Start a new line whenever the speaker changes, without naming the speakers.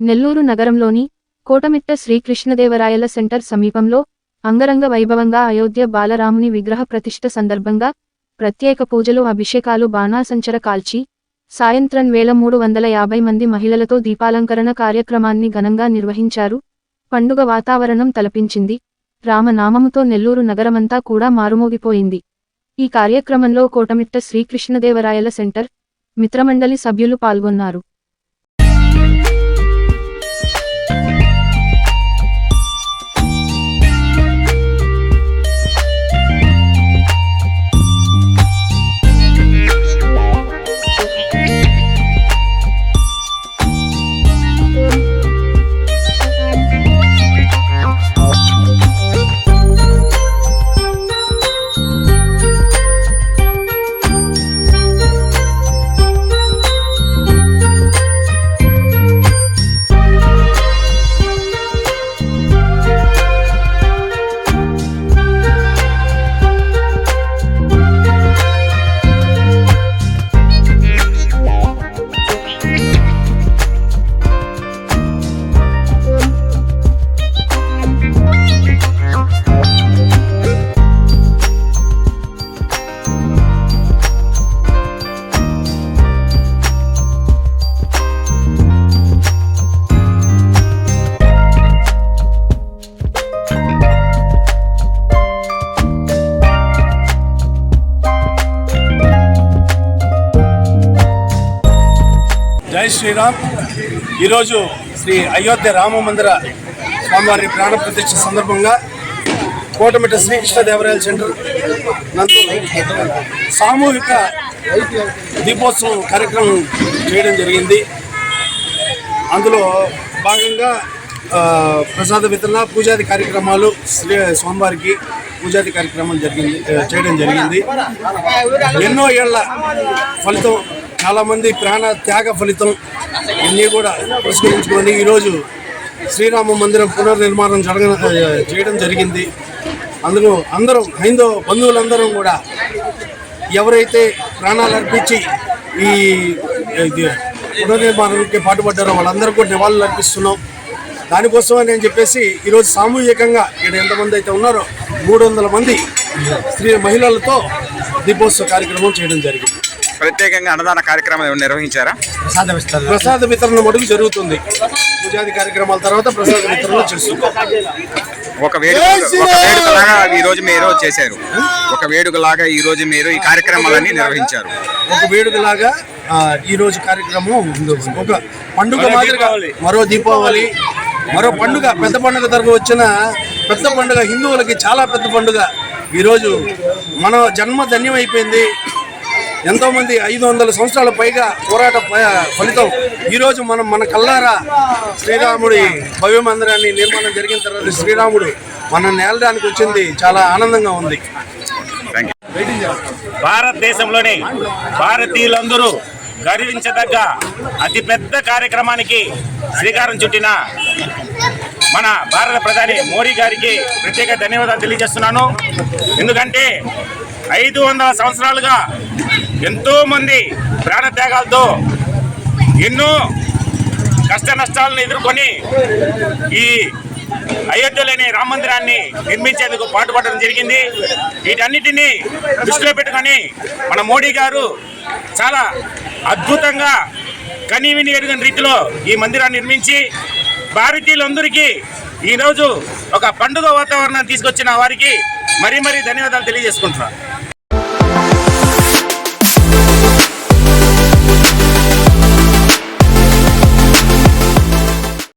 నెల్లూరు నగరంలోని కోటమిట్ట శ్రీకృష్ణదేవరాయల సెంటర్ సమీపంలో అంగరంగ వైభవంగా అయోధ్య బాలరాముని విగ్రహ ప్రతిష్ఠ సందర్భంగా ప్రత్యేక పూజలు అభిషేకాలు బాణాసంచర కాల్చి సాయంత్రం వేల మూడు వందల యాభై మంది మహిళలతో దీపాలంకరణ కార్యక్రమాన్ని ఘనంగా నిర్వహించారు. పండుగ వాతావరణం తలపించింది. రామనామముతో నెల్లూరు నగరమంతా కూడా మారుమోగిపోయింది. ఈ కార్యక్రమంలో కోటమిట్ట శ్రీకృష్ణదేవరాయల సెంటర్ మిత్రమండలి సభ్యులు పాల్గొన్నారు.
జై శ్రీరామ్. ఈరోజు శ్రీ అయోధ్య రామ మందిర స్వామివారి ప్రాణ ప్రతిష్ఠ సందర్భంగా కోటమిట్ట శ్రీకృష్ణదేవరాయల సెంటర్ నందు సామూహిక దీపోత్సవం కార్యక్రమం చేయడం జరిగింది. అందులో భాగంగా ప్రసాద వితరణ పూజాది కార్యక్రమాలు శ్రీ స్వామివారికి పూజాది కార్యక్రమం జరిగింది చేయడం జరిగింది. ఎన్నో ఏళ్ళ ఫలితం చాలామంది ప్రాణ త్యాగ ఫలితం ఇవన్నీ కూడా పురస్కరించుకొని ఈరోజు శ్రీరామ మందిరం పునర్నిర్మాణం జరగ చేయడం జరిగింది. అందులో అందరం హైందవ బంధువులందరం కూడా ఎవరైతే ప్రాణాలు అర్పించి ఈ పునర్నిర్మాణానికి పాటుపడ్డారో వాళ్ళందరూ కూడా నివాళులు అర్పిస్తున్నాం. దానికోసం అని చెప్పేసి ఈరోజు సామూహికంగా ఇక్కడ ఎంతమంది అయితే ఉన్నారో మూడు వందల మంది స్త్రీ మహిళలతో దీపోత్సవ కార్యక్రమం చేయడం జరిగింది.
ప్రత్యేకంగా అన్నదాన కార్యక్రమం నిర్వహించారా?
ప్రసాద వితరణ మడుగు జరుగుతుంది. పూజాది కార్యక్రమాల తర్వాత ప్రసాద వితరణ చేస్తుంది.
ఒక వేడుక ఒక వేడుకలాగా ఈ రోజు మీరు చేశారు. ఒక వేడుకలాగా ఈ రోజు మీరు ఈ కార్యక్రమాలన్నీ నిర్వహించారు.
ఒక వేడుకలాగా ఈ రోజు కార్యక్రమం ఉంది. ఒక పండుగ మాదిరిగా మరో దీపావళి మరో పండుగ పెద్ద పండుగ తరగతి వచ్చిన పెద్ద పండుగ హిందువులకి చాలా పెద్ద పండుగ. ఈరోజు మన జన్మ ధన్యమైపోయింది. ఎంతోమంది ఐదు వందల సంవత్సరాల పైగా పోరాట ఫలితం. ఈరోజు మనం మన కల్లారా శ్రీరాముడి భవ్య మందిరాన్ని నిర్మాణం జరిగిన తర్వాత శ్రీరాముడు మన నేలడానికి వచ్చింది. చాలా ఆనందంగా ఉంది.
భారతదేశంలోని భారతీయులందరూ గర్వించదగ్గ అతిపెద్ద కార్యక్రమానికి శ్రీకారం చుట్టిన మన భారత ప్రధాని మోడీ గారికి ప్రత్యేక ధన్యవాదాలు తెలియజేస్తున్నాను. ఎందుకంటే ఐదు వందల సంవత్సరాలుగా ఎంతో మంది ప్రాణత్యాగాలతో ఎన్నో కష్ట నష్టాలను ఎదుర్కొని ఈ అయోధ్యలోని రామ మందిరాన్ని నిర్మించేందుకు పాటుపడడం జరిగింది. వీటన్నిటినీ దృష్టిలో పెట్టుకొని మన మోడీ గారు చాలా అద్భుతంగా కనీవిని ఎరుగని రీతిలో ఈ మందిరాన్ని నిర్మించి భారతీయులందరికీ ఈరోజు ఒక పండుగ వాతావరణాన్ని తీసుకొచ్చిన వారికి మరీ మరీ ధన్యవాదాలు తెలియజేసుకుంటున్నాను.